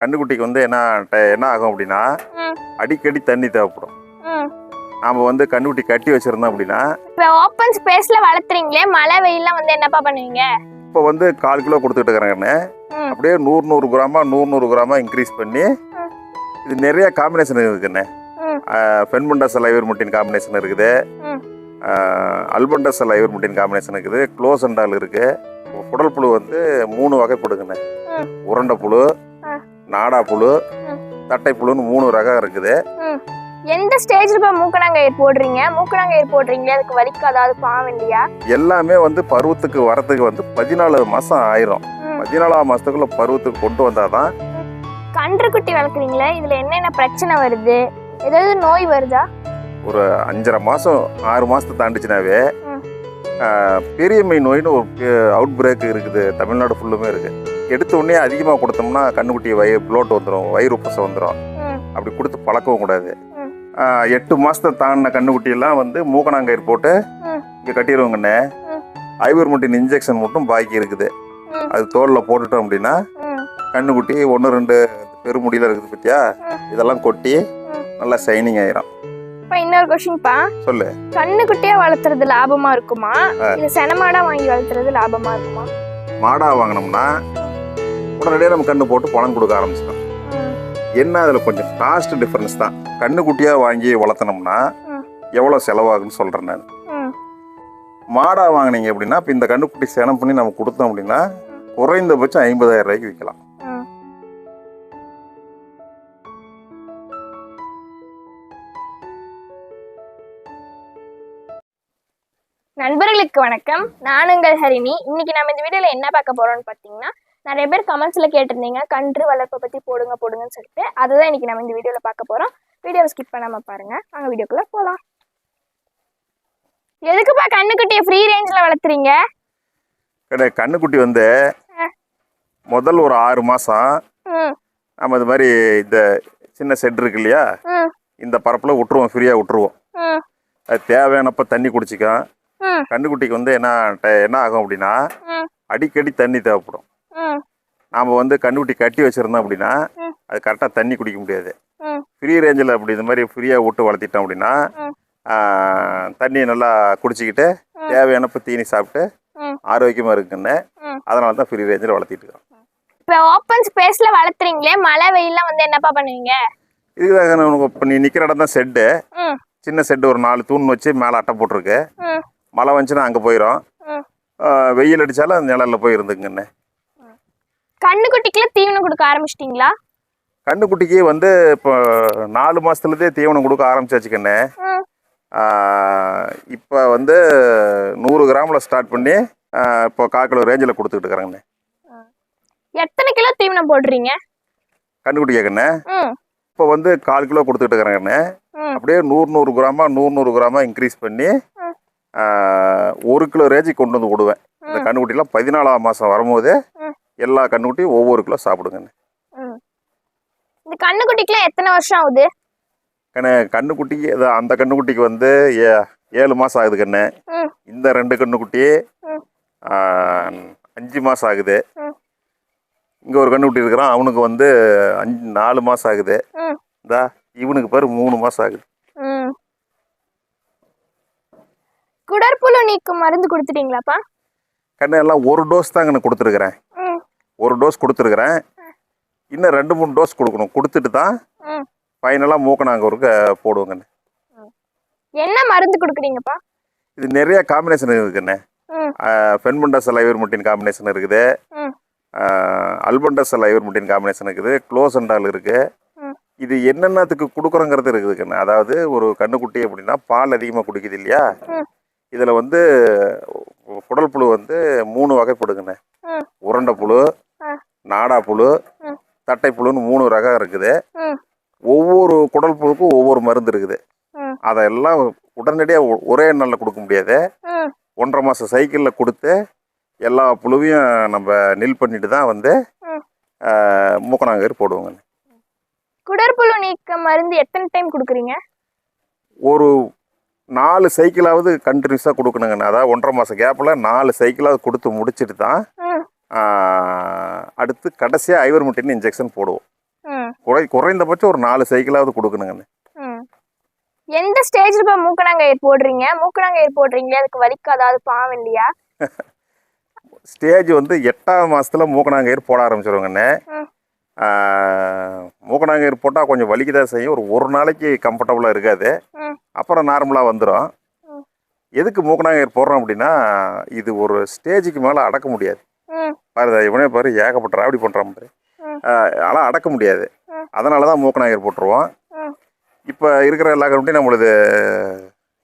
கண்ணுக்குட்டிக்கு வந்து என்ன என்ன ஆகும் அப்படின்னா. அடிக்கடி தண்ணி தேவைப்படும். நாம் வந்து கண்ணுக்குட்டி கட்டி வச்சிருந்தோம் அப்படின்னா இப்போ ஓப்பன் ஸ்பேஸ்ல வளர்த்துறீங்களே மழை வெயில்லாம் வந்து என்னப்பா பண்ணுவீங்க இப்போ வந்து கால் கிலோ கொடுத்துட்டு இருக்கிறேங்கண்ணே ம். அப்படியே நூறு நூறு கிராமா நூறு நூறு கிராமா இன்க்ரீஸ் பண்ணி. இது நிறைய காம்பினேஷன் இருக்குண்ணே ம். ஃபென்மண்டஸ் லைவர் முட்டின் காம்பினேஷன் இருக்குது. அல்பண்டஸ் லைவர் முட்டின் காம்பினேஷன் இருக்குது க்ளோஸ் அண்டால் இருக்கு குடல் புழு வந்து மூணு வகைப்படுங்கண்ணே ம். உருண்டை புழு. நாடா புழு. தட்டை புழுன்னு மூணு ரகம் இருக்குது. எந்த ஸ்டேஜ்ல இப்போ மூக்கணாங்கயிறு போடுறீங்க? மூக்கணாங்கயிறு போடுறீங்களே? அதுக்கு வலிக்காதா? அது பாவம் இல்லையா? எல்லாமே வந்து பருவத்துக்கு வரதுக்கு வந்து பதினாலு மாதம் ஆயிரும். பதினாலாம் மாதத்துக்குள்ள பருவத்துக்கு கொண்டு வந்தாதான் கன்றுக்குட்டி வளர்க்குறீங்களே இதுல என்னென்ன பிரச்சனை வருது? ஏதாவது நோய் வருதா? ஒரு அஞ்சரை மாதம் ஆறு மாதத்தை தாண்டிச்சுனாவே பெரியம்மை நோயின்னு ஒரு அவுட் பிரேக் இருக்குது. தமிழ்நாடு ஃபுல்லுமே இருக்குது எடுத்த உடனே அதிகமாக கொடுத்தோம்னா கண்ணுக்குட்டி வயிறு ப்ளோட் வந்துடும் வயிறு உப்பசம் வந்துடும். அப்படி கொடுத்து பழக்கவும் கூடாது எட்டு மாதத்தை தாண்டின கண்ணுக்குட்டியெல்லாம் வந்து மூக்கணாங்கயிறு போட்டு. இங்கே கட்டிடுவோங்கண்ணே ம். ஐவர்முட்டின் இன்ஜெக்ஷன் மட்டும் பாக்கி இருக்குது. அது தோலில் போட்டுட்டோம் அப்படின்னா. கண்ணுக்குட்டி ஒன்று ரெண்டு பெருமுடியில் இருக்குது பத்தியா. இதெல்லாம் கொட்டி. நல்லா ஷைனிங் ஆயிரும் இன்னொரு கொஸ்டின்ப்பா சொல்லு கண்ணுக்குட்டியா வளர்த்துறது லாபமா இருக்குமா. இல்ல செனமாடா வாங்கி வளர்த்துறது லாபமா இருக்குமா மாடா வாங்கினோம்னா உடனடியாக நம்ம கண்ணு போட்டு பணம் கொடுக்க ஆரம்பிச்சிடும் என்ன அதில் கொஞ்சம் காஸ்ட் டிஃப்ரென்ஸ் தான். கண்ணுக்குட்டியாக வாங்கி வளர்த்தனோம்னா எவ்வளோ செலவாகுன்னு சொல்கிறேன் நான். மாடாக மாடா வாங்கினீங்க அப்படின்னா இப்போ இந்த கண்ணுக்குட்டி சேனம் பண்ணி நம்ம கொடுத்தோம் அப்படின்னா குறைந்தபட்சம் ஐம்பதாயிரம் ரூபாய்க்கு விற்கலாம். நண்பர்களுக்கு வணக்கம். நான் உங்கள் ஹரிணி. இன்னைக்கு நம்ம இந்த வீடியோல என்ன பார்க்க போறோம்னு பார்த்தீங்கன்னா நிறைய பேர் கமெண்ட்ஸ்ல கேட்டிருந்தீங்க. கன்று வளர்ப்பை பத்தி போடுங்க போடுங்கன்னு சொல்லிட்டு. அதுதான் இன்னைக்கு நம்ம இந்த வீடியோல பார்க்க போறோம். வீடியோவை ஸ்கிப் பண்ணாம பாருங்க. வாங்க வீடியோக்குள்ள போலாம். எதுக்குப்பா கண்ணுக்குட்டியை ஃப்ரீ ரேஞ்சில் வளர்த்துறீங்க? கிடையாது கண்ணுக்குட்டி வந்து. முதல் ஒரு ஆறு மாதம் நம்ம இது மாதிரி இந்த சின்ன செட் இருக்கு இல்லையா? இந்த பரப்பில் விட்டுருவோம் ஃப்ரீயாக விட்டுருவோம். அது தேவையானப்ப தண்ணி குடிச்சிக்கும் கண்ணுக்குட்டிக்கு வந்து என்ன என்ன ஆகும் அப்படின்னா அடிக்கடி தண்ணி தேவைப்படும். நாம் வந்து கண்ணுக்குட்டி கட்டி வச்சுருந்தோம் அப்படின்னா. அது கரெக்டாக தண்ணி குடிக்க முடியாது. ஃப்ரீ ரேஞ்சில் அப்படி இந்த மாதிரி ஃப்ரீயாக விட்டு வளர்த்திட்டோம் அப்படின்னா ம். தண்ணி நல்லா குடிச்சிக்கிட்டு ம். தேவையானப்ப தீனி சாப்பிட்டு. ஆரோக்கியமாக இருக்குன்னு. அதனால தான் ஃப்ரீ ரேஞ்சில் வளர்த்திட்டு இருக்கோம். இப்போ ஓப்பன் ஸ்பேஸ்ல வளர்த்துறீங்களே மழை வெயில்லாம் வந்து என்னப்பா பண்ணுவீங்க? இதுக்காக இப்போ நீ நிற்கிற இடம் தான் செட்டு சின்ன செட்டு ஒரு நாலு தூண் வச்சு மேலே அட்டை போட்டிருக்கு. மழை வந்துச்சுன்னா அங்கே போயிடும் வெயில் அடித்தாலும் அந்த நிழல்ல போய் இருந்துங்கண்ணே கண்ணுக்குட்டிக்குலாம் தீவனம் கொடுக்க ஆரம்பிச்சிட்டிங்களா? கண்ணுக்குட்டிக்கு வந்து இப்போ நாலு மாதத்துலேருந்தே தீவனம் கொடுக்க ஆரம்பிச்சாச்சுக்கண்ணே ம். இப்போ வந்து நூறு கிராமில் ஸ்டார்ட் பண்ணி இப்போ காக்கிலோ ரேஞ்சில் கொடுத்துக்கிட்டு இருக்கிறேங்கண்ணே எத்தனை கிலோ தீவனம் போடுறீங்க? கண்ணுக்குட்டி கேட்கண்ணே ம். இப்போ வந்து கால் கிலோ கொடுத்துக்கிட்டு இருக்கிறேங்கண்ணே அப்படியே நூறு நூறு கிராமா நூறு நூறு கிராமா இன்க்ரீஸ் பண்ணி ஒரு கிலோ ரேஞ்சுக்கு கொண்டு வந்து விடுவேன். இந்த. கண்ணுக்குட்டிலாம் பதினாலாம் மாதம் வரும்போது. எல்லா கண்ணுக்குட்டியும் ஒவ்வொரு கிலோ சாப்பிடுங்கண்ணே இந்த கண்ணுக்குட்டிக்குலாம் எத்தனை வருஷம் ஆகுது? கண்ணே கண்ணுக்குட்டிக்கு இது அந்த கண்ணுக்குட்டிக்கு வந்து ஏழு மாதம் ஆகுது கண்ணு. இந்த ரெண்டு கண்ணுக்குட்டி அஞ்சு மாதம் ஆகுது. இங்கே ஒரு கண்ணுக்குட்டி இருக்கிறான் அவனுக்கு வந்து அஞ்சு நாலு மாதம் ஆகுது. இந்தா இவனுக்கு பாரு மூணு மாதம் ஆகுது. குடற்புழு நீக்கும் மருந்து கொடுத்துட்டீங்களாப்பா? கண்ணு எல்லாம் ஒரு டோஸ் தான் கண்ணு கொடுத்துருக்குறேன். ஒரு டோஸ் கொடுத்துருக்குறேன். இன்னும் ரெண்டு மூணு டோஸ் கொடுக்கணும். கொடுத்துட்டு தான் ஃபைனலாக மூக்கணாங்கூருக்கு போடுவோங்கண்ணே. என்ன மருந்து கொடுக்குறீங்கப்பா? இது நிறைய காம்பினேஷன் இருக்குண்ணே ஃபென்மண்டஸ் லைவர் முட்டின் காம்பினேஷன் இருக்குது. அல்பண்டஸ் லைவர் முட்டின் காம்பினேஷன் இருக்குது. க்ளோஸ் அண்டால் இருக்குது. இது என்னென்னத்துக்கு கொடுக்குறோங்கிறது இருக்குது கண்ணு அதாவது ஒரு கண்ணுக்குட்டி அப்படின்னா பால் அதிகமாக குடிக்குது இல்லையா. இதில் வந்து குடல் புழு வந்து மூணு வகைப்படுங்கண்ணே உருண்டை புழு. நாடா புழு. தட்டை புழுன்னு மூணு ரகம் இருக்குது. ஒவ்வொரு குடல் புழுக்கும் ஒவ்வொரு மருந்து இருக்குது. அதெல்லாம் உடனடியாக ஒரே நாளில் கொடுக்க முடியாது. ஒன்றரை மாதம் சைக்கிளில் கொடுத்து எல்லா புழுவையும் நம்ம நில் பண்ணிட்டு தான் வந்து ம். மூக்கணாங்கயிறு போடுவோங்க. குடற்புழு நீக்க மருந்து எத்தனை டைம் கொடுக்குறீங்க? ஒரு நாலு சைக்கிளாவது கண்டினியூஸாக கொடுக்கணுங்கண்ணே. அதாவது ஒன்றரை மாதம் கேப்பில் நாலு சைக்கிளாவது கொடுத்து முடிச்சிட்டு தான் அடுத்து கடைசியாக ஐவர் முட்டின்னு இன்ஜெக்ஷன் போடுவோம். குறை குறைந்தபட்சம் ஒரு நாலு சைக்கிளாவது கொடுக்கணுங்கண்ணே. எந்த ஸ்டேஜ்ல இப்போ மூக்கணாங்கயிறு போடுறீங்க? மூக்கணாங்கயிறு போடுறீங்களே அதுக்கு வலிக்காதா அது பாவம் இல்லையா? ஸ்டேஜ் வந்து எட்டாம் மாசத்துல மூக்கணாங்கயிறு போட ஆரம்பிச்சிருவாங்கண்ணே. ம். மூக்கணாங்கயிறு போட்டால் கொஞ்சம் வலிக்கதான் செய்யும். ஒரு ஒரு நாளைக்கு கம்ஃபர்டபுளாக இருக்காது. அப்புறம் நார்மலாக வந்துடும். எதுக்கு மூக்கணாங்கயிறு போடுறோம் அப்படின்னா இது ஒரு ஸ்டேஜுக்கு மேலே அடக்க முடியாது. பாரு இவனே பாரு ஏகப்பட்ட ராவடி பண்ணுறான் பாரு. ஆனால் அடக்க முடியாது. அதனால தான் மூக்கணாங்கயிறு போட்டுருவோம் இப்போ இருக்கிற எல்லா கண்ணுட்டியும் நம்மளுது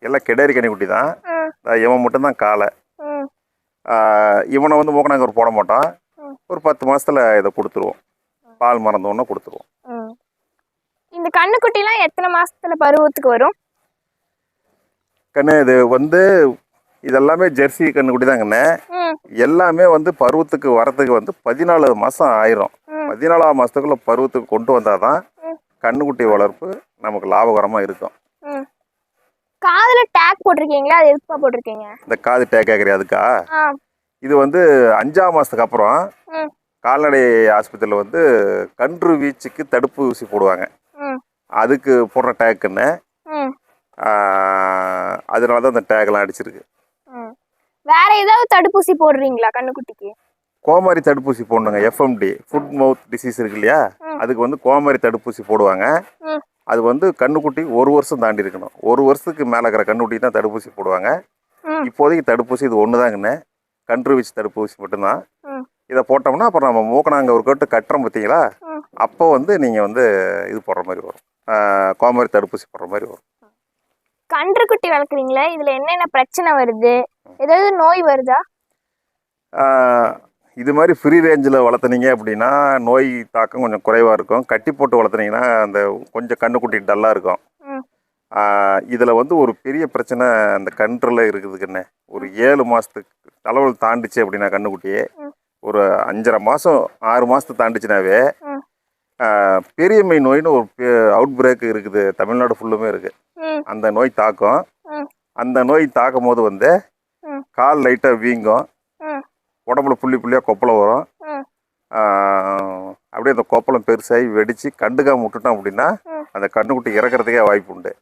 எல்லாம் கெடேரி கனிக்குட்டி தான். இவன் மட்டும்தான் காலை. இவனை வந்து மூக்கணாங்கயிறு போட மாட்டோம் ம். ஒரு பத்து மாசத்துல இதை கொடுத்துருவோம். பால் மறந்தோடனே கொடுத்துருவோம். இந்த கண்ணுக்குட்டிலாம் எத்தனை மாசத்துல பருவத்துக்கு வரும்? கண்ணு இது வந்து இதெல்லாமே ஜெர்சி கண்ணுக்குட்டி தாங்கண்ணே எல்லாமே வந்து பருவத்துக்கு வரத்துக்கு வந்து பதினாலு மாதம் ஆயிரும். பதினாலாம் மாதத்துக்குள்ள பருவத்துக்கு கொண்டு வந்தால் தான். கண்ணுக்குட்டி வளர்ப்பு நமக்கு லாபகரமாக இருக்கும். காதுல டேக் போட்டிருக்கீங்களா? அது எதுக்குப்பா போட்டிருக்கீங்க? இந்த காது டே கேட்குறீ அதுக்கா? இது வந்து அஞ்சாம் மாதத்துக்கு அப்புறம் கால்நடை ஆஸ்பத்திரியில் வந்து கன்று வீச்சுக்கு தடுப்பு ஊசி போடுவாங்க. அதுக்கு போடுற டேக்குன்னு அதனால தான் இந்த டேக்லாம் அடிச்சிருக்கு. வேற ஏதாவது தடுப்பூசி போடுறீங்களா கண்ணுக்குட்டிக்கு? கோமாரி தடுப்பூசி போடணுங்க எஃப்எம்டி ஃபுட் மவுத் டிசீஸ் இருக்கு இல்லையா. அதுக்கு வந்து கோமாரி தடுப்பூசி போடுவாங்க. அது வந்து கண்ணுக்குட்டி ஒரு வருஷம் தாண்டி இருக்கணும். ஒரு வருஷத்துக்கு மேலே இருக்கிற கண்ணுக்குட்டி தான் தடுப்பூசி போடுவாங்க. இப்போதைக்கு தடுப்பூசி இது ஒன்று தாங்கண்ணே கன்று வீச்சு தடுப்பூசி மட்டும்தான். இதை போட்டோம்னா அப்புறம் நம்ம மூக்கணாங்க ஒரு கட்டு கட்டுறோம் பார்த்தீங்களா? அப்போ வந்து நீங்கள் வந்து இது போடுற மாதிரி வரும். கோமாரி தடுப்பூசி போடுற மாதிரி வரும். கன்றுக்குட்டி வளர்க்குறீங்களே இதுல என்னென்ன பிரச்சனை வருது? ஏதாவது நோய் வருதா? இது மாதிரி ஃப்ரீ ரேஞ்சில் வளர்த்துனீங்க அப்படின்னா நோய் தாக்கம் கொஞ்சம் குறைவாக இருக்கும். கட்டி போட்டு வளர்த்துனீங்கன்னா அந்த கொஞ்சம் கண்ணுக்குட்டி டல்லாக இருக்கும். இதில் வந்து ஒரு பெரிய பிரச்சனை அந்த கன்றில் இருக்குதுக்குண்ணே. ஒரு ஏழு மாதத்துக்கு அளவில் தாண்டிச்சு அப்படின்னா கண்ணுக்குட்டியே. ஒரு அஞ்சரை மாதம் ஆறு மாதத்தை தாண்டிச்சுனாவே பெரியம்மை நோயின்னு ஒரு அவுட் பிரேக் இருக்குது. தமிழ்நாடு ஃபுல்லுமே இருக்குது ம். அந்த நோய் தாக்கும். அந்த நோய் தாக்கும் போது வந்து கால் லைட்டாக வீங்கும். உடம்புல புள்ளி புள்ளியாக கொப்பளம் வரும். அப்படியே அந்த கொப்பளம் பெருசாகி வெடித்து கண்டுக்காம விட்டுட்டோம் அப்படின்னா. அந்த கண்ணுக்குட்டி இறக்கறதுக்கே வாய்ப்பு உண்டு.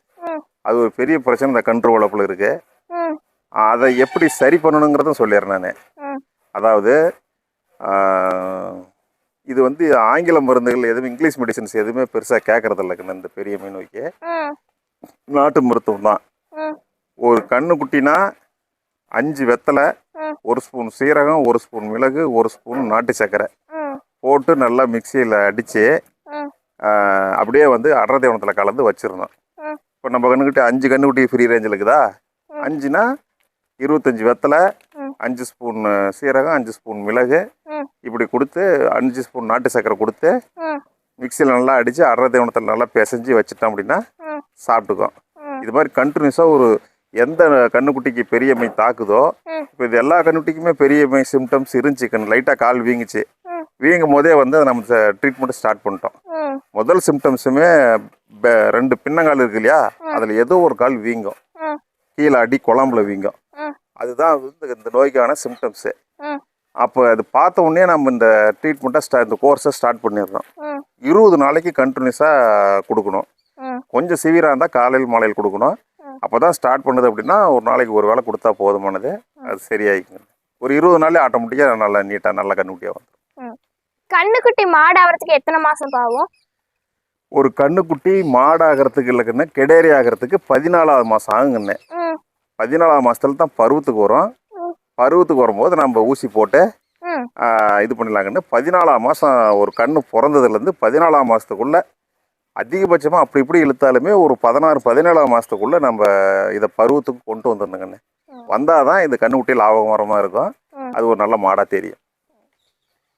அது ஒரு பெரிய பிரச்சனை இந்த கன்று வளர்ப்பில் இருக்குது அதை எப்படி சரி பண்ணணுங்கிறதும் சொல்லிடுறேன் நான். அதாவது இது வந்து ஆங்கில மருந்துகள் எதுவும் இங்கிலீஷ் மெடிசன்ஸ் எதுவுமே பெருசாக கேட்கறதில்ல இந்த பெரிய மீன் ம் நாட்டு மருத்துவம் தான். ஒரு கண்ணுக்குட்டினா அஞ்சு வெத்தலை ஒரு ஸ்பூன் சீரகம் ஒரு ஸ்பூன் மிளகு ஒரு ஸ்பூன் நாட்டு சர்க்கரை போட்டு நல்லா மிக்சியில் அடித்து அப்படியே வந்து அடர் தேவனத்தில் கலந்து வச்சிடணும். ம் இப்போ நம்ம கண்ணுக்குட்டி அஞ்சு கண்ணுக்குட்டி ஃப்ரீ ரேஞ்சில் இருக்குதா. அஞ்சுனா இருபத்தஞ்சி வெத்தலை. அஞ்சு ஸ்பூன் சீரகம் அஞ்சு ஸ்பூன் மிளகு. இப்படி கொடுத்து அஞ்சு ஸ்பூன் நாட்டு சர்க்கரை கொடுத்து மிக்சியில் நல்லா அடித்து அடர் தேவனத்தில் நல்லா பிசைஞ்சு வச்சிட்டோம் அப்படின்னா சாப்பிட்டுக்கும். இது மாதிரி கண்டினியூஸாக ஒரு எந்த கண்ணுக்குட்டிக்கு பெரியம்மை தாக்குதோ. இப்போ இது எல்லா கண்ணுக்குட்டிக்குமே பெரியம்மை சிம்டம்ஸ் இருந்துச்சு. கண் லைட்டாக கால் வீங்குச்சு. வீங்கும் போதே வந்து அதை நம்ம ட்ரீட்மெண்ட் ஸ்டார்ட் பண்ணிட்டோம். முதல் சிம்டம்ஸுமே ரெண்டு பின்னங்கால் இருக்கு இல்லையா? அதில் ஏதோ ஒரு கால் வீங்கும். கீழே அடி குழம்புல வீங்கும். அதுதான் வந்து இந்த நோய்க்கான சிம்டம்ஸு அப்போ அது பார்த்த உடனே நம்ம இந்த ட்ரீட்மெண்ட்டை ஸ்டா இந்த கோர்ஸை ஸ்டார்ட் பண்ணிடுறோம் இருபது நாளைக்கு கண்டினியூஸாக கொடுக்கணும். கொஞ்சம் சிவியராக இருந்தால் காலையில் மாலையில் கொடுக்கணும். அப்போ தான் ஸ்டார்ட் பண்ணுது அப்படின்னா ஒரு நாளைக்கு ஒரு வேளை கொடுத்தா போதுமானது. அது சரியாயிக்குங்க ஒரு இருபது நாளே ஆட்டோமேட்டிக்காக நல்லா நீட்டாக நல்லா கண்ணுக்குட்டியாக வந்துடும் கண்ணுக்குட்டி மாடாகிறதுக்கு எத்தனை மாசம் ஆகும்? ஒரு கண்ணுக்குட்டி மாடாகிறதுக்கு இல்லைக்குன்னு கெடேரி ஆகிறதுக்கு பதினாலாவது மாதம் ஆகுங்கண்ணே பதினாலாம் மாதத்துல தான் பருவத்துக்கு வரும். பருவத்துக்கு வரும்போது நம்ம ஊசி போட்டு இது பண்ணிடலாங்கன்னு பதினாலாம் மாதம் ஒரு கண்ணு பிறந்ததுலேருந்து பதினாலாம் மாதத்துக்குள்ளே அதிகபட்சமாக அப்படி இப்படி இழுத்தாலுமே ஒரு பதினாறு பதினேழாம் மாதத்துக்குள்ளே நம்ம இதை பருவத்துக்கு கொண்டு வந்துடணுங்கண்ணே. வந்தால் தான் இது கண்ணுக்குட்டி லாபகரமாக இருக்கும். அது ஒரு நல்ல மாடாக தெரியும்.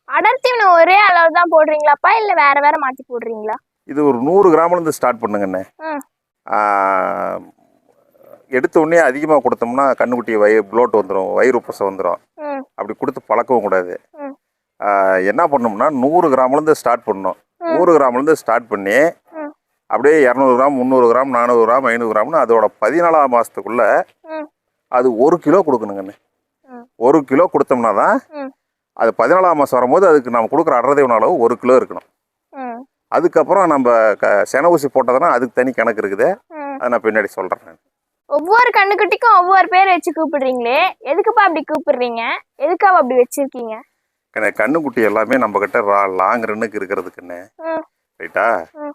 அடர்த்தி ஒரே அளவு தான் போடுறீங்களாப்பா? இல்ல வேற வேற மாத்தி போடுறீங்களா? இது ஒரு நூறு கிராம்லேருந்து ஸ்டார்ட் பண்ணுங்கண்ணே எடுத்த உடனே அதிகமாக கொடுத்தோம்னா கண்ணுக்குட்டி வயிறு ப்ளோட் வந்துடும் வயிறு உப்பசம் வந்துடும் அப்படி கொடுத்து பழக்கவும் கூடாது. என்ன பண்ணோம்னா நூறு கிராம்லேருந்து ஸ்டார்ட் பண்ணணும். நூறு கிராம்லேருந்து ஸ்டார்ட் பண்ணி அப்படியே இரநூறு கிராம் முந்நூறு கிராம் நானூறு கிராம் ஐநூறு கிராம்னு அதோட பதினாலாம் மாதத்துக்குள்ளே அது ஒரு கிலோ கொடுக்கணுங்கண்ணே. ஒரு கிலோ கொடுத்தோம்னா தான் அது பதினாலாம் மாதம் வரும்போது அதுக்கு நம்ம கொடுக்குற அடர்தேவன அளவு ஒரு கிலோ இருக்கணும். அதுக்கப்புறம் நம்ம க சென ஊசி போட்டதுன்னா அதுக்கு தனி கணக்கு இருக்குது. அதை நான் பின்னாடி சொல்கிறேன் ஒவ்வொரு கண்ணுக்குட்டிக்கும் ஒவ்வொரு பேர் வச்சு கூப்பிடுறீங்களே எதுக்குப்பா அப்படி கூப்பிடுறீங்க எதுக்காக அப்படி வச்சிருக்கீங்க கண்ணு- கண்ணுக்குட்டி எல்லாமே நம்ம கிட்ட லாங் ரன்னுக்கு இருக்கிறதுக்குன்னு. ரைட்டா.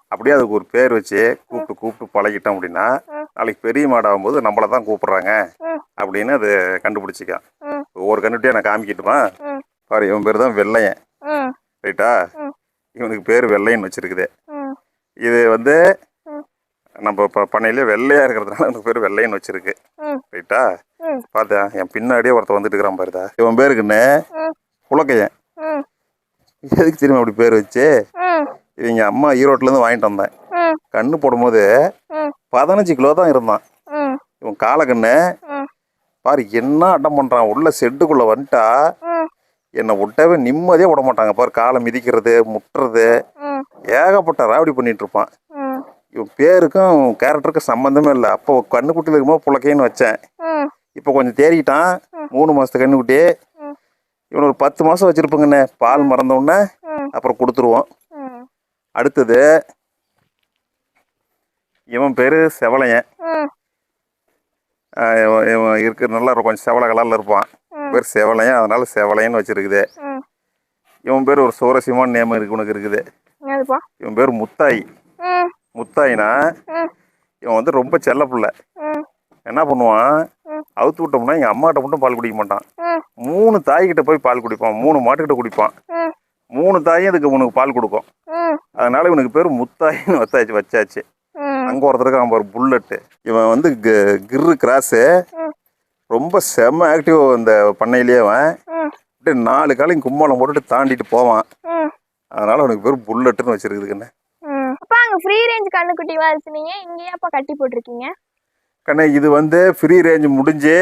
அப்படியே அதுக்கு ஒரு பேர் வச்சு கூப்பிட்டு கூப்பிட்டு பழகிட்டோம் அப்படின்னா. நாளைக்கு பெரிய மாடாகும்போது நம்மளை தான் கூப்பிடுறாங்க. அப்படின்னு அது கண்டுபிடிச்சிக்கான் ம். ஒவ்வொரு கண்ணுட்டியாக நான் காமிக்கிட்டுமா. பாரு இவன் பேர் தான் வெள்ளையன் ரைட்டா. இவனுக்கு பேர் வெள்ளையன் வச்சிருக்குது இது வந்து. நம்ம இப்போ பண்ணையிலே வெள்ளையா இருக்கிறதுனால எனக்கு பேர் வெள்ளையன் வச்சிருக்கு. ரைட்டா. பார்த்தா என் பின்னாடியே ஒருத்தன் வந்துட்டு இருக்கிறான் பாருதா இவன் பேருக்குன்னு ம். எதுக்கு தெரியுமா அப்படி பேர் வச்சு? இவங்க அம்மா ஈரோட்லேருந்து வாங்கிட்டு வந்தேன். கண்ணு போடும்போது பதினஞ்சு கிலோ தான் இருந்தான். இவன் காலக்கண்ணு பாரு என்ன அட்டம் பண்ணுறான் உள்ள செட்டுக்குள்ளே வந்துட்டா. என்னை விட்டவே நிம்மதியாக விட மாட்டாங்க. பாரு காலை மிதிக்கிறது முட்டுறது. ஏகப்பட்ட ராவடி பண்ணிட்டு இருப்பான். இவன் பேருக்கும் கேரக்டருக்கும் சம்மந்தமே இல்லை. அப்போ கண்ணுக்குட்டியில் இருக்கும்போது புழக்கைன்னு வச்சேன். இப்போ கொஞ்சம் தேறிக்கிட்டான் மூணு மாதத்து கண்ணுக்குட்டி. இவன் ஒரு பத்து மாதம் வச்சுருப்பேங்கண்ணே. பால் மறந்த உடனே ம். அப்புறம் கொடுத்துருவோம். அடுத்தது இவன் பேர் செவலையன். இவன் இவன் இருக்கிற நல்லா கொஞ்சம் செவலை கலரில் இருப்பான். பேர் செவலையன். அதனால செவலையன்னு வச்சிருக்குது. இவன் பேர் ஒரு சுவாரஸ்யமான நேம் இருக்கு உனக்கு இருக்குது. இவன் பேர் முத்தாயி. முத்தாயினா இவன் வந்து ரொம்ப செல்ல பிள்ளை. என்ன பண்ணுவான். அவுத்து விட்டோம்னா எங்கள் அம்மாட்ட மட்டும் பால் குடிக்க மாட்டான். மூணு தாய்கிட்ட போய் பால் குடிப்பான். மூணு மாட்டுக்கிட்ட குடிப்பான். மூணு தாயும் இதுக்கு உனக்கு பால் கொடுக்கும். அதனால இவனுக்கு பேர் முத்தாயின்னு வச்சாச்சு வச்சாச்சு. அங்கே ஒருத்தருக்கு அவன் ஒரு புல்லட்டு. இவன் வந்து க- கிர்ரு கிராஸு. ரொம்ப செம்ம ஆக்டிவ் இந்த பண்ணையிலேயே அவன். அப்படியே நாலு காலையும் கும்மாளம் போட்டுட்டு தாண்டிட்டு போவான். அதனால அவனுக்கு பேர் புல்லட்டுன்னு வச்சிருக்குதுங்கண்ணே அப்பா அங்க ஃப்ரீ ரேஞ்ச் கண்ணுக்குட்டிவா இருக்குனீங்க இங்கேயே அப்பா கட்டி போட்டிருக்கீங்க? கண்ணே இது வந்து ஃப்ரீ ரேஞ்ச் முடிஞ்சு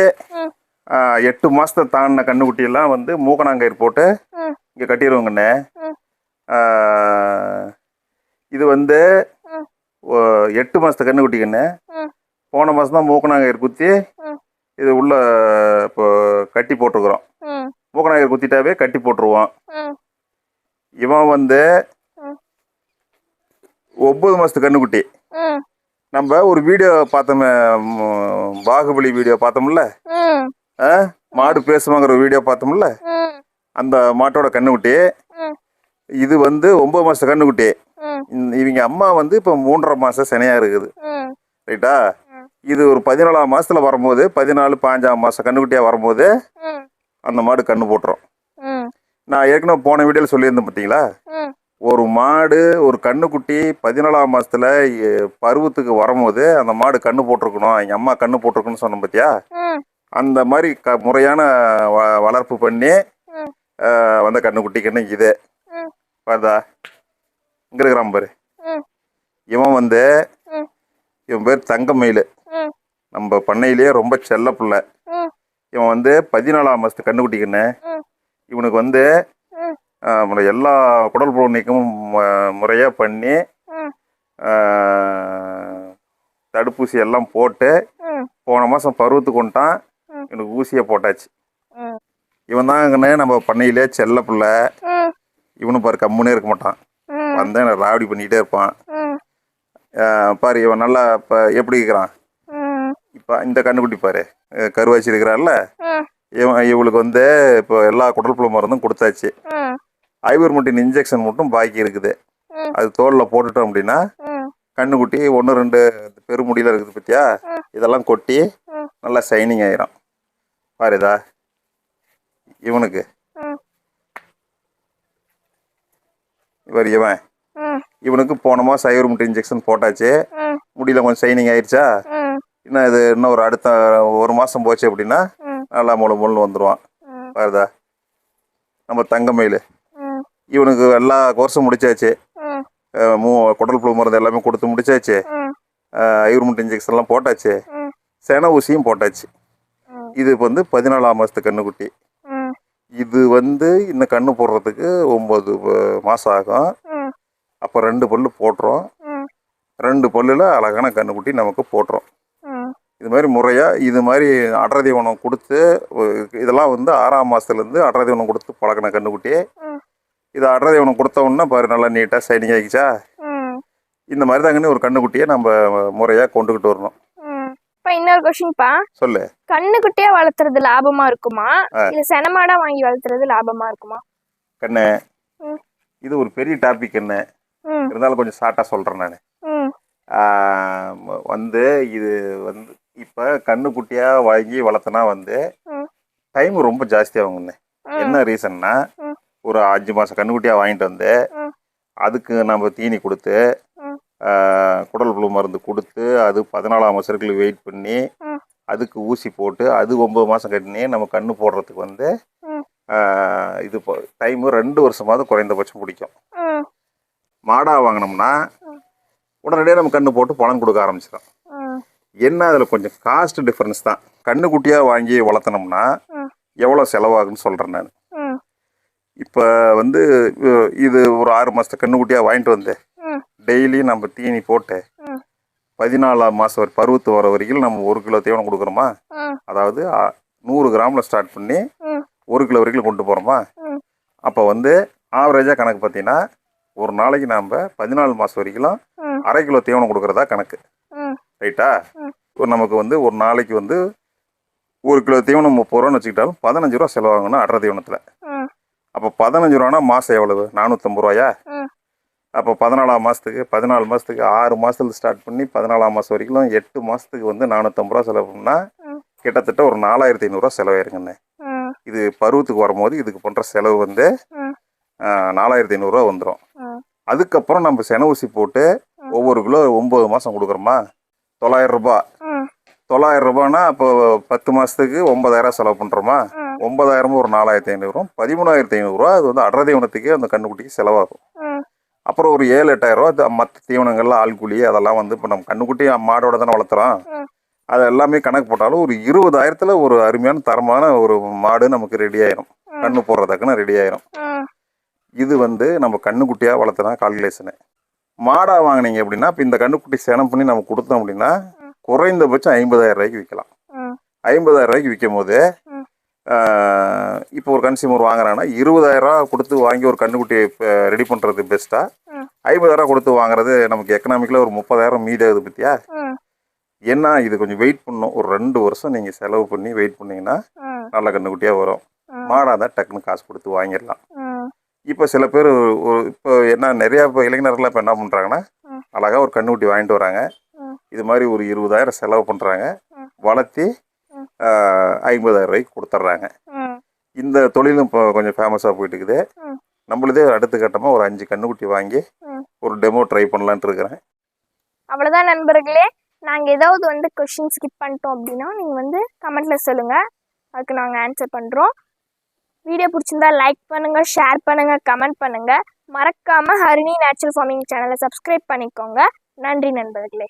எட்டு மாதத்தை தாண்டின கண்ணுக்குட்டியெல்லாம் வந்து மூக்கணாங்கயிறு போட்டு இங்கே கட்டிடுவோங்கண்ணே இது வந்து எட்டு மாதத்து கண்ணுக்குட்டிங்கண்ணே போன மாதம் தான் மூக்கணாங்கயிறு குத்தி இது உள்ள இப்போ கட்டி போட்டுருக்குறோம். ம். மூக்கணாங்கயிறு குத்திட்டாவே கட்டி போட்டுருவோம். இவன் வந்து ம் ஒம்பது மாதத்து கண்ணுக்குட்டி நம்ம ஒரு வீடியோ பார்த்தோமே பாகுபலி வீடியோ பார்த்தோம்ல? மாடு பேசுவாங்கிற ஒரு வீடியோ பார்த்தோம்ல? அந்த மாட்டோட கண்ணுக்குட்டி. இது வந்து ஒம்பது மாதத்து கண்ணுக்குட்டி. இவங்க அம்மா வந்து இப்போ மூன்றரை மாதம் சினையாக இருக்குது. ரைட்டா. இது ஒரு பதினாலாம் மாசத்துல வரும்போது பதினாலு பாஞ்சாம் மாதம் கண்ணுக்குட்டியாக வரும்போது அந்த மாடு கண்ணு போட்டுரும். நான் ஏற்கனவே போன வீடியோவில் சொல்லியிருந்தேன் பார்த்தீங்களா ஒரு மாடு ஒரு கண்ணுக்குட்டி பதினாலாம் மாசத்துல எ- பருவத்துக்கு வரும்போது அந்த மாடு கண்ணு போட்டிருக்கணும். எங்கள் அம்மா கண்ணு போட்டிருக்குன்னு சொன்னோம் பார்த்தியா அந்த மாதிரி க முறையான வ வளர்ப்பு பண்ணி வந்த கண்ணுக்குட்டிக்குன்னு இது. பார்த்தா இங்கே இருக்கிறான் பாரு. இவன் வந்து இவன் பேர் தங்கமயில். நம்ம பண்ணையிலேயே ரொம்ப செல்ல பிள்ளை. இவன் வந்து பதினாலாம் மாதத்து ம். இவனுக்கு வந்து எல்லா குடல் புழு நீக்கமும் முறையாக பண்ணி தடுப்பூசி எல்லாம் போட்டு போன மாதம் பருவத்துக்கு கொண்டான் ம். இவனுக்கு ஊசியை போட்டாச்சு. இவன் தான் நம்ம பண்ணையிலே செல்ல பிள்ளை. ம். இவனு பாரு கம்முனே இருக்க மாட்டான். வந்தேன் எனக்கு ராவடி பண்ணிக்கிட்டே இருப்பான். பாரு இவன் நல்லா இப்போ எப்படி இருக்கிறான்? இப்போ இந்த கண்ணுக்குட்டி பாரு கருவாச்சி இருக்கிறான்ல இவன் இவளுக்கு வந்து இப்போ எல்லா குடல் புழு மருந்தும் கொடுத்தாச்சு. ம் ஐவர்மெண்டின் இன்ஜெக்ஷன் மட்டும் பாக்கி இருக்குது. அது தோலில் போட்டுட்டோம் அப்படின்னா கண்ணுக்குட்டி ஒன்று ரெண்டு பெருமுடியில் இருக்குது பத்தியா. இதெல்லாம் கொட்டி. நல்லா ஷைனிங் ஆயிரும். பாருதா இவனுக்கு. இவர் இவன். இவனுக்கு போன மாதம் ஐவர்மெண்ட் இன்ஜெக்ஷன் போட்டாச்சு. முடியல கொஞ்சம் ஷைனிங் ஆயிடுச்சா இன்னும் இது இன்னும் ஒரு அடுத்த ஒரு மாதம் போச்சு அப்படின்னா நல்லா முழு முள்ளு வந்துடுவான் பாருதா நம்ம தங்கமயில். இவனுக்கு எல்லா கோர்ஸும் முடிச்சாச்சு. ம். குடல் புழு மருந்து எல்லாமே கொடுத்து முடிச்சாச்சு. ஐவர்மெண்ட் இன்ஜெக்ஷன்லாம் போட்டாச்சு. சென ஊசியும் போட்டாச்சு. இது வந்து பதினாலாம் மாதத்து கண்ணுக்குட்டி. இது வந்து இன்னும் கண்ணு போடுறதுக்கு ஒம்பது மாதம் ஆகும். அப்போ ரெண்டு பல்லு போட்டுரும் ம். ரெண்டு பல்லில் அழகான கண்ணுக்குட்டி நமக்கு போட்டுரும் ம். இது மாதிரி முறையாக இது மாதிரி அடர் தீவனம் கொடுத்து இதெல்லாம் வந்து ஆறாம் மாதத்துலேருந்து அடர் தீவனம் கொடுத்து பழக்கின கண்ணுக்குட்டி இது அடர் தீவனம் கொடுத்த உடனே பாரு நல்லா நீட்டாக சைனிங் ஆகிச்சா இந்த மாதிரி தாங்கன்னு ஒரு கண்ணுக்குட்டியை நம்ம முறையாக கொண்டுக்கிட்டு வரணும். இப்போ இன்னொரு கொஷின்ப்பா சொல்லு. கண்ணுக்குட்டியா வளர்த்துறது லாபமா இருக்குமா. இல்ல செனமாடா வாங்கி வளர்த்துறது லாபமா இருக்குமா? கண்ணு. இது ஒரு பெரிய டாபிக் என்ன இருந்தாலும் கொஞ்சம் ஷார்ட்டாக சொல்கிறேன் நான். வந்து இது வந்து இப்போ கண்ணுக்குட்டியாக வாங்கி வளர்த்தனா வந்து. டைம் ரொம்ப ஜாஸ்தியாகுங்கண்ணே ம். என்ன ரீசன்னா. ஒரு அஞ்சு மாதம் கண்ணுக்குட்டியாக வாங்கிட்டு வந்து. அதுக்கு நம்ம தீனி கொடுத்து குடல் புழு மருந்து கொடுத்து அது பதினாலாம் மாதத்துக்கு வெயிட் பண்ணி. அதுக்கு ஊசி போட்டு அது ஒம்பது மாதம் கட்டினே நம்ம கண்ணு போடுறதுக்கு வந்து இது டைமு ரெண்டு வருஷமாவது குறைந்தபட்சம் பிடிக்கும் மாடாக வாங்கினோம்னா. உடனடியாக நம்ம கண்ணு போட்டு பழம் கொடுக்க ஆரம்பிச்சிடும் என்ன அதில் கொஞ்சம் காஸ்ட் டிஃப்ரென்ஸ் தான் கண்ணுக்குட்டியாக வாங்கி வளர்த்தனோம்னா. எவ்வளோ செலவாகுன்னு சொல்கிறேன் நான் இப்போ வந்து இது ஒரு ஆறு மாதத்து கண்ணுக்குட்டியாக வாங்கிட்டு வந்து ம். டெய்லி நம்ம தீனி போட்டு. பதினாலாம் மாதம் வரை பருவத்து வர வரைக்கும் நம்ம ஒரு கிலோ தீவனம் கொடுக்குறோமா அதாவது நூறு கிராமில் ஸ்டார்ட் பண்ணி. ஒரு கிலோ வரைக்கும் கொண்டு போகிறோமா. அப்போ வந்து ஆவரேஜாக கணக்கு பார்த்தீங்கன்னா ஒரு நாளைக்கு நாம் பதினாலு மாதம் வரைக்கும். அரை கிலோ தீவனம் கொடுக்குறதா கணக்கு ரைட்டா நமக்கு வந்து ஒரு நாளைக்கு வந்து ஒரு கிலோ தீவனம் முப்பது ரூபான்னு வச்சுக்கிட்டாலும் பதினஞ்சு ரூபா செலவாகணும் அடை தீவனத்தில் அப்போ பதினஞ்சு ரூபானா மாதம் எவ்வளவு? நானூற்றம்பது ரூபாயா. அப்போ பதினாலாம் மாதத்துக்கு பதினாலு மாதத்துக்கு ஆறு மாதத்துல ஸ்டார்ட் பண்ணி பதினாலாம் மாதம் வரைக்கும் எட்டு மாதத்துக்கு வந்து நானூற்றம்பது ரூபா செலவு பண்ணால். கிட்டத்தட்ட ஒரு நாலாயிரத்தி ஐநூறுரூவா செலவாயிருங்கண்ணே. இது பருவத்துக்கு வரும்போது இதுக்கு பண்ணுற செலவு வந்து. நாலாயிரத்தி ஐநூறுரூவா வந்துடும் அதுக்கப்புறம் நம்ம சென ஊசி போட்டு. ஒவ்வொரு கிலோ ஒம்பது மாதம் கொடுக்குறோமா? தொள்ளாயிரம் ரூபாய் ம் தொள்ளாயிரம் ரூபான்னா அப்போ பத்து மாதத்துக்கு ஒன்பதாயிரம் செலவு பண்ணுறோமா ஒன்பதாயிரமும் ஒரு நாலாயிரத்தி ஐநூறுரூவா பதிமூணாயிரத்தி ஐநூறுரூவா அது வந்து அடர் தீவனத்துக்கே அந்த கண்ணுக்குட்டிக்கு செலவாகும். அப்புறம் ஒரு ஏழு எட்டாயிரரூவா மற்ற தீவனங்கள்லாம் ஆள்கூலி அதெல்லாம் வந்து இப்போ நம்ம கண்ணுக்குட்டி மாடோட தானே வளர்த்துறோம். அது எல்லாமே கணக்கு போட்டாலும் ஒரு இருபதாயிரத்தில் ஒரு அருமையான தரமான ஒரு மாடு நமக்கு ரெடி ஆயிரும். கண்ணு போடுறதுக்குன்னு ரெடி ஆயிரும். இது வந்து நம்ம கண்ணுக்குட்டியாக வளர்த்துனா கால்குலேஷனு மாடாக வாங்குனீங்க அப்படின்னா இப்போ இந்த கண்ணுக்குட்டி சேனம் பண்ணி நம்ம கொடுத்தோம் அப்படின்னா. குறைந்தபட்சம் ஐம்பதாயிரம் ரூபாய்க்கு விற்கலாம் ஐம்பதாயிரம் ரூபாய்க்கு விற்கும் போது. இப்போ ஒரு கன்சியூமர் வாங்குறாங்கன்னா இருபதாயிரம் ரூபா கொடுத்து வாங்கி ஒரு கண்ணுக்குட்டி ரெடி பண்ணுறது பெஸ்ட்டாக ம். ஐம்பதாயிரம் கொடுத்து வாங்குறது நமக்கு எக்கனாமிக்கில் ஒரு முப்பதாயிரம் மீதி ஆகுது பற்றியா ம் என்ன இது கொஞ்சம் வெயிட் பண்ணணும் ஒரு ரெண்டு வருஷம் நீங்கள் செலவு பண்ணி வெயிட் பண்ணீங்கன்னா நல்ல கண்ணுக்குட்டியாக வரும். மாடாக தான் டக்குன்னு காசு கொடுத்து வாங்கிடலாம் இப்போ சில பேர் ஒரு இப்போ என்ன நிறையா இப்போ இளைஞர்கள்லாம் இப்போ என்ன பண்ணுறாங்கன்னா. அழகாக ஒரு கண்ணுக்குட்டி வாங்கிட்டு வராங்க. இது மாதிரி ஒரு இருபதாயிரம் செலவு பண்ணுறாங்க. வளர்த்தி. ஐம்பதாயிரம் ரூபாய்க்கு கொடுத்துட்றாங்க. இந்த தொழிலும் இப்போ கொஞ்சம் ஃபேமஸாக போயிட்டு இருக்குது. நம்மளதே அடுத்த கட்டமாக ஒரு அஞ்சு கண்ணுக்குட்டி வாங்கி. ஒரு டெமோ ட்ரை பண்ணலான்ட்டு இருக்கிறேன். அவ்வளோதான் நண்பர்களே. நாங்கள் ஏதாவது வந்து கொஷின் ஸ்கிப் பண்ணிட்டோம் அப்படின்னா நீங்கள் வந்து கமெண்ட்ல சொல்லுங்கள் அதுக்கு நாங்கள் ஆன்சர் பண்ணுறோம் வீடியோ பிடிச்சிருந்தா லைக் பண்ணுங்கள் ஷேர் பண்ணுங்கள் கமெண்ட் பண்ணுங்கள் மறக்காமல் ஹரிணி நேச்சுரல் ஃபார்மிங் சேனலை சப்ஸ்கிரைப் பண்ணிக்கோங்க. நன்றி நண்பர்களே.